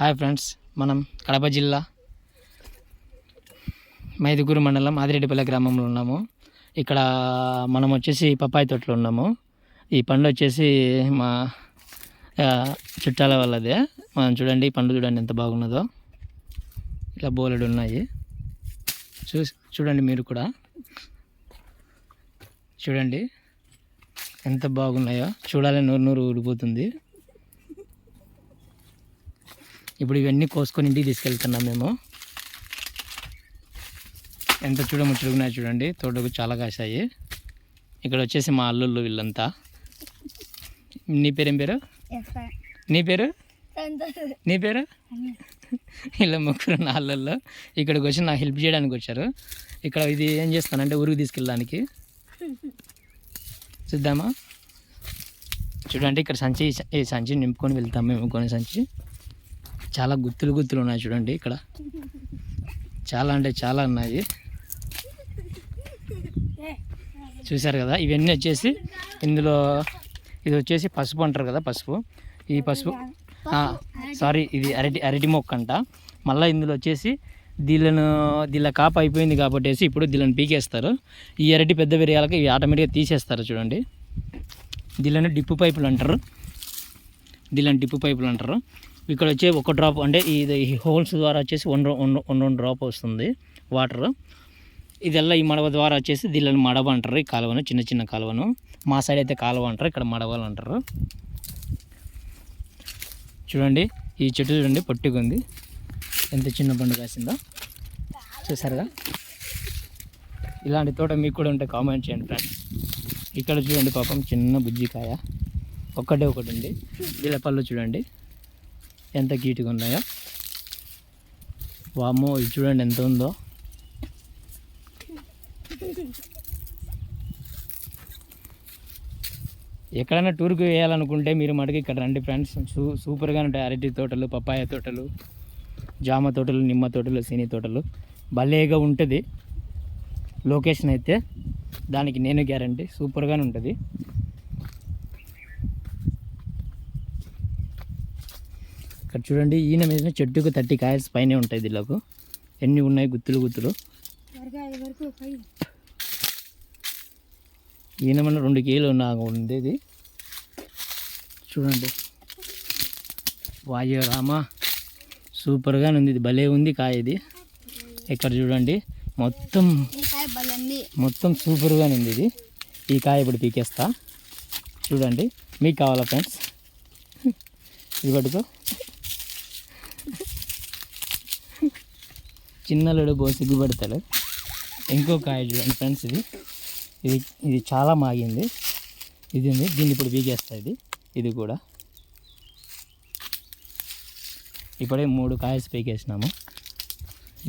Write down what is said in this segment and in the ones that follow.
Hi friends మనం కడప జిల్లా మైదుగురు మండలం ఆదిరెడ్డిపల్లె గ్రామంలో ఉన్నాము. ఇక్కడ మనం వచ్చేసి పప్పాయి తోటలో ఉన్నాము. ఈ పండు వచ్చేసి మా చుట్టాల వాళ్ళదే. మనం చూడండి పండు చూడండి ఎంత బాగున్నదో. ఇట్లా బోలెడు ఉన్నాయి. చూ చూడండి మీరు కూడా. చూడండి ఎంత బాగున్నాయో. చూడాలని నూరు నూరు ఊడిపోతుంది. ఇప్పుడు ఇవన్నీ కోసుకొని ఇంటికి తీసుకెళ్తున్నాం మేము. ఎంత చూడముచ్చుడుకున్నాయి చూడండి. తోటకు చాలా కాసాయి. ఇక్కడ వచ్చేసి మా అల్లుళ్ళు వీళ్ళంతా. నీ పేరేం పేరు? నీ పేరు? నీ పేరు? ఇలా ముగ్గురు నా అల్లుళ్ళు. ఇక్కడికి వచ్చి నాకు హెల్ప్ చేయడానికి వచ్చారు. ఇక్కడ ఇది ఏం చేస్తానంటే ఊరికి తీసుకెళ్ళడానికి. చూద్దామా? చూడండి ఇక్కడ సంచి ఈ సంచి నింపుకొని వెళ్తాం మేము కొన్ని సంచి. చాలా గుత్తులు గుత్తులు ఉన్నాయి చూడండి ఇక్కడ. చాలా అంటే చాలా ఉన్నాయి. చూశారు కదా? ఇవన్నీ వచ్చేసి ఇందులో ఇది వచ్చేసి పసుపు అంటారు కదా పసుపు? ఈ పసుపు సారీ ఇది అరటి అరటి మొక్క అంట. మళ్ళీ ఇందులో వచ్చేసి దీళ్ళను దీళ్ళ కాపు అయిపోయింది కాబట్టి ఇప్పుడు దీళ్ళని పీకేస్తారు. ఈ అరటి పెద్ద విరియాలకి ఇవి ఆటోమేటిక్గా తీసేస్తారు చూడండి. దీళ్ళని డిప్పు పైపులు అంటారు. దీళ్ళని డిప్పు పైపులు అంటారు. ఇక్కడ వచ్చే ఒక డ్రాప్ అంటే ఇది ఈ హోల్స్ ద్వారా వచ్చేసి వన్ వన్ వన్ రెండు డ్రాప్ వస్తుంది వాటర్. ఇదెల్లా ఈ మడవ ద్వారా వచ్చేసి దీళ్ళని మడవ అంటారు. ఈ కాలువను చిన్న చిన్న కాలువను. మా సైడ్ అయితే కాలువ అంటారు ఇక్కడ మడవలు అంటారు. చూడండి ఈ చెట్టు చూడండి పొట్టిగా ఉంది ఎంత చిన్న పండు కాసిందో. చూసారుగా? ఇలాంటి తోట మీకు కూడా ఉంటే కామెంట్ చేయండి ఫ్రెండ్స్ ఇక్కడ చూడండి పాపం చిన్న బుజ్జికాయ. ఒక్కటే ఒకటి ఉంది. దీని పళ్ళు చూడండి. ఎంత గీటుగా ఉన్నాయో వామ్మో ఇది చూడండి ఎంత ఉందో. ఎక్కడైనా టూర్కి వేయాలనుకుంటే మీరు మటుకు ఇక్కడ రండి ఫ్రెండ్స్. సూ సూపర్గా ఉంటాయి అరటి తోటలు పప్పాయ తోటలు జామ తోటలు నిమ్మ తోటలు సినీ తోటలు. భలేగా ఉంటుంది. లొకేషన్ అయితే దానికి నేను గ్యారంటీ. సూపర్గానే ఉంటుంది. ఇక్కడ చూడండి ఈయన మీద చెట్టుకు థర్టీ కాయల్స్ పైనే ఉంటాయి దీళ్ళకు ఎన్ని ఉన్నాయి? గుత్తులు గుత్తులు. ఈయన మన రెండు కేలు నాకు ఉంది ఇది. చూడండి. వాయో రామ సూపర్గా ఉంది ఇది. భలే ఉంది కాయ ఇది. ఇక్కడ చూడండి మొత్తం మొత్తం సూపర్గా ఉంది ఇది. ఈ కాయ ఇప్పుడు పీకేస్తా. చూడండి మీకు కావాలా ఫ్రెండ్స్? ఇది పట్టుకో. చిన్నలుడు బో సిగ్గుపడతాడు ఇంకో కాయ చూడండి ఫ్రెండ్స్ ఇది. ఇది ఇది చాలా మాగింది. ఇది ఉంది దీన్ని ఇప్పుడు పీకేస్తా ఇది. ఇది కూడా. ఇప్పుడే మూడు కాయస్ పీకేసినాము.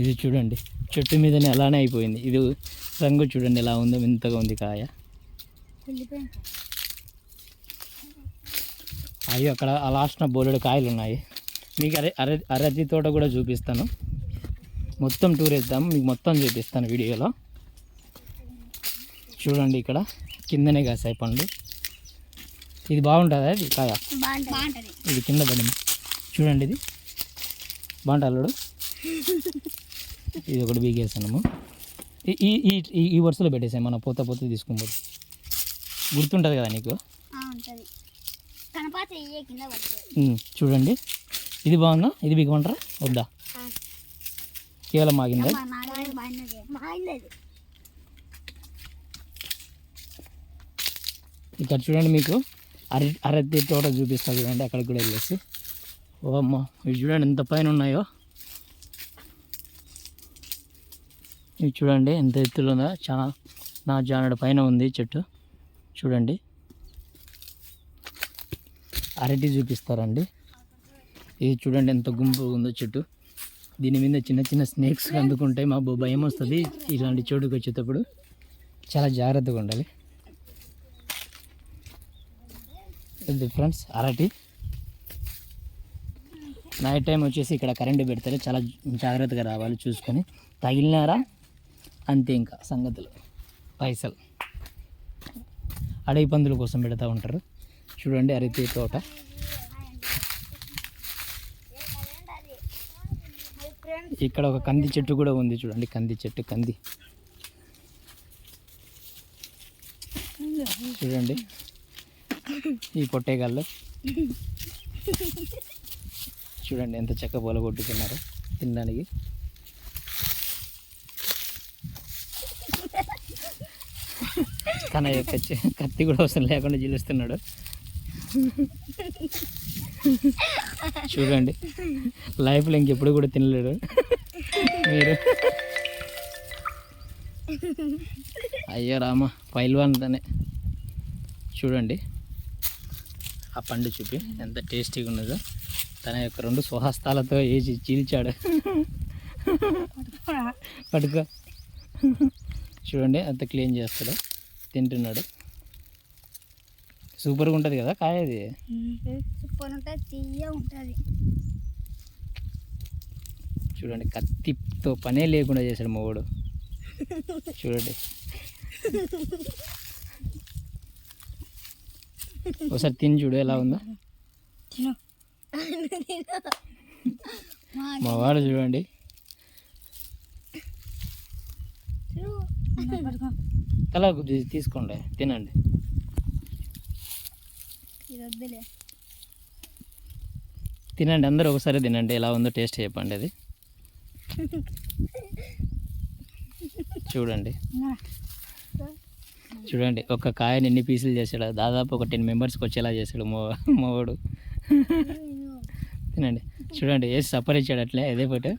ఇది చూడండి. చెట్టు మీదనే అలానే అయిపోయింది. ఇది రంగు చూడండి ఎలా ఉందో వింతగా ఉంది కాయ. అయ్యో అక్కడ ఆ లాస్ట్న బోలెడు కాయలు ఉన్నాయి మీకు అరే అర అరటి తోట కూడా చూపిస్తాను. మొత్తం టూర్ వేద్దాం. మీకు మొత్తం చూపిస్తాను వీడియోలో. చూడండి ఇక్కడ. కిందనే కాసాయి పండ్లు. ఇది బాగుంటుందా ఇది కాయ? బాగుంటది. ఇది కింద పడింది. చూడండి ఇది. బాగుంటుంది అల్లుడు ఇది ఒకటి బీగేసాము ఈ ఈ ఈ- వరుసలో పెట్టేసాయి. మన పోత పోత తీసుకుంటారు గుర్తుంటుంది కదా నీకు? చూడండి. ఇది బాగుందా? ఇది బీగమంటారా వద్దా? కేవలం బాగున్నది ఇక్కడ చూడండి మీకు. అర అరటి తోట చూపిస్తా చూడండి అక్కడికి కూడా వెళ్ళేసి. ఓ అమ్మ ఇవి చూడండి ఎంత పైన ఉన్నాయో. ఇవి చూడండి ఎంత ఎత్తులో ఉందో. చాలా నా జానడు పైన ఉంది చెట్టు. చూడండి. అరటి చూపిస్తారండి. ఇది చూడండి ఎంత గుంపు ఉందో చెట్టు. దీని మీద చిన్న చిన్న స్నేక్స్ అందుకుంటాయి మా భయం వస్తుంది. ఇలాంటి చోటుకి వచ్చేటప్పుడు చాలా జాగ్రత్తగా ఉండాలి. ఇది ఫ్రెండ్స్ అరటి. నైట్ టైం వచ్చేసి ఇక్కడ కరెంటు పెడతారు చాలా జాగ్రత్తగా రావాలి చూసుకొని. తగిలినారా? అంతే ఇంకా సంగతులు. పైసలు. అడవి పందుల కోసం పెడతా ఉంటారు. చూడండి అరటి తోట. ఇక్కడ ఒక కంది చెట్టు కూడా ఉంది చూడండి కంది చెట్టు కంది. చూడండి. ఈ పొట్టేగాళ్ళు. చూడండి ఎంత చెక్క పూల కొట్టుకున్నారు తినడానికి. తన యొక్క కత్తి కూడా అవసరం లేకుండా జీలుస్తున్నాడు. చూడండి. లైఫ్లో ఇంకెప్పుడు కూడా తినలేడు. మీరు. అయ్యో రామ పైల్వాన్ తనే. చూడండి. ఆ పండు చూపి ఎంత టేస్టీగా ఉన్నదో. తన యొక్క రెండు స్వహస్తాలతో వేసి చీల్చాడు. పట్టుకో. చూడండి అంత క్లీన్ చేస్తాడు. తింటున్నాడు. సూపర్గా ఉంటుంది కదా కాయ అది? సూపర్ ఉంటుంది తీయ ఉంటుంది. చూడండి కత్తితో పనే లేకుండా చేశాడు మొగుడు. చూడండి. ఒకసారి తిని చూడు ఎలా ఉందో. మా వాడు చూడండి. తలా తీసుకోండి తినండి. ఇది తినండి అందరూ ఒకసారి తినండి ఎలా ఉందో టేస్ట్ చెప్పండి అది. చూడండి. చూడండి ఒక కాయని ఎన్ని పీసులు చేశాడు దాదాపు ఒక టెన్ మెంబర్స్కి వచ్చేలా చేశాడు మో మోడు తినండి. చూడండి వేసి సపర్ ఇచ్చాడు అట్లే అదే పట్టు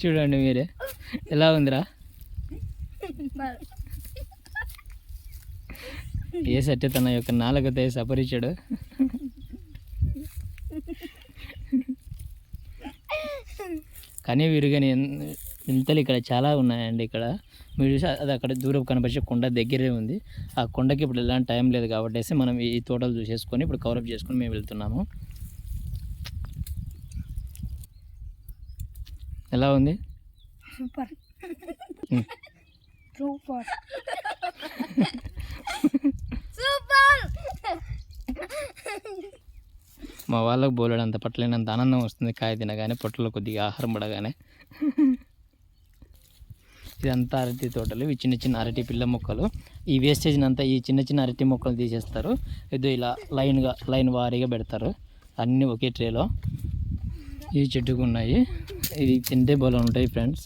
చూడండి మీరే ఎలా ఉందిరా? ఏ సత్య తన యొక్క నాలుగతో సపరిచాడు కానీ విరుగని వింతలు ఇక్కడ చాలా ఉన్నాయండి ఇక్కడ. మీరు చూసి అది అక్కడ దూరం కనిపించే కొండ దగ్గరే ఉంది. ఆ కొండకి ఇప్పుడు ఎలాంటి టైం లేదు కాబట్టి మనం ఈ తోటలు చూసేసుకొని ఇప్పుడు కవరప్ చేసుకొని మేము వెళ్తున్నాము. ఎలా ఉంది? సూపర్. సూపర్ సూపర్ మా వాళ్ళకు అంత పట్టలేనంత ఆనందం వస్తుంది కాయ తినగానే పొట్టలో కొద్దిగా ఆహారం పడగానే. ఇదంతా అరటి తోటలు ఇవి చిన్న చిన్న అరటి పిల్ల మొక్కలు. ఈ వేస్టేజ్ని అంతా ఈ చిన్న చిన్న అరటి మొక్కలు తీసేస్తారు. ఇది ఇలా లైన్గా లైన్ వారీగా పెడతారు. అన్నీ ఒకే ట్రేలో. ఈ చెట్టుకు ఉన్నాయి. ఇది తింటే బలం ఉంటాయి ఫ్రెండ్స్.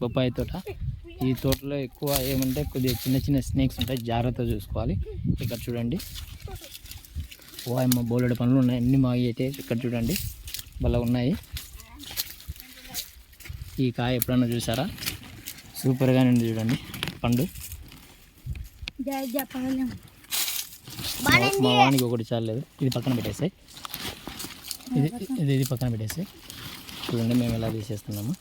బొప్పాయి తోట. ఈ తోటలో ఎక్కువ ఏమంటే కొద్దిగా చిన్న చిన్న స్నేక్స్ ఉంటాయి. జాగ్రత్తగా చూసుకోవాలి. ఇక్కడ చూడండి. వాయమ్మ బోలెడు పనులు ఉన్నాయి. అన్ని మాగి అయితే ఇక్కడ చూడండి. భలే ఉన్నాయి. ఈ కాయ ఎప్పుడన్నా చూసారా? సూపర్గానే ఉంది చూడండి. పండు. మా వానికి ఒకటి చాలేదు ఇది పక్కన పెట్టేసాయి. ఇది ఇది ఇది పక్కన పెట్టేసాయి. చూడండి మేము ఎలా తీసేస్తున్నాము.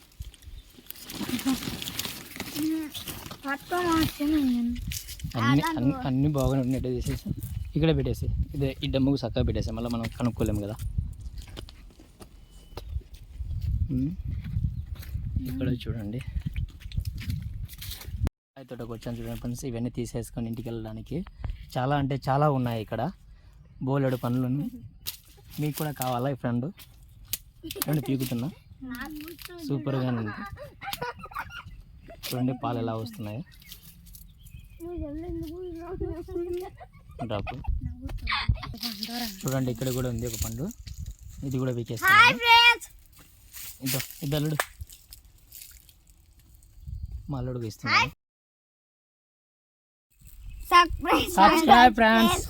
అన్ని అన్ని అన్ని బాగానే ఉన్నట్టు తీసేసి ఇక్కడ పెట్టేసి ఇదే ఈ డమ్ముకు చక్కగా పెట్టేసి మళ్ళీ మనం కనుక్కోలేము కదా. ఇక్కడ చూడండి. తోటకు వచ్చాను చూడండి ఫ్రెండ్స్. ఇవన్నీ తీసేసుకొని ఇంటికి వెళ్ళడానికి. చాలా అంటే చాలా ఉన్నాయి ఇక్కడ. బోలెడు పనులు మీకు కూడా కావాలా ఈ ఫ్రెండ్? ఫ్రెండ్ పీకుతున్నా? సూపర్గా ఉంది. చూడండి పాలు ఎలా వస్తున్నాయి. డ్రాప్. చూడండి ఇక్కడ కూడా ఉంది ఒక పండు. ఇది కూడా ఇద్దో ఇద్దో అల్లుడు. మా ఇస్తున్నాను సబ్స్క్రైబ్ సబ్స్క్రైబ్ ఫ్రెండ్స్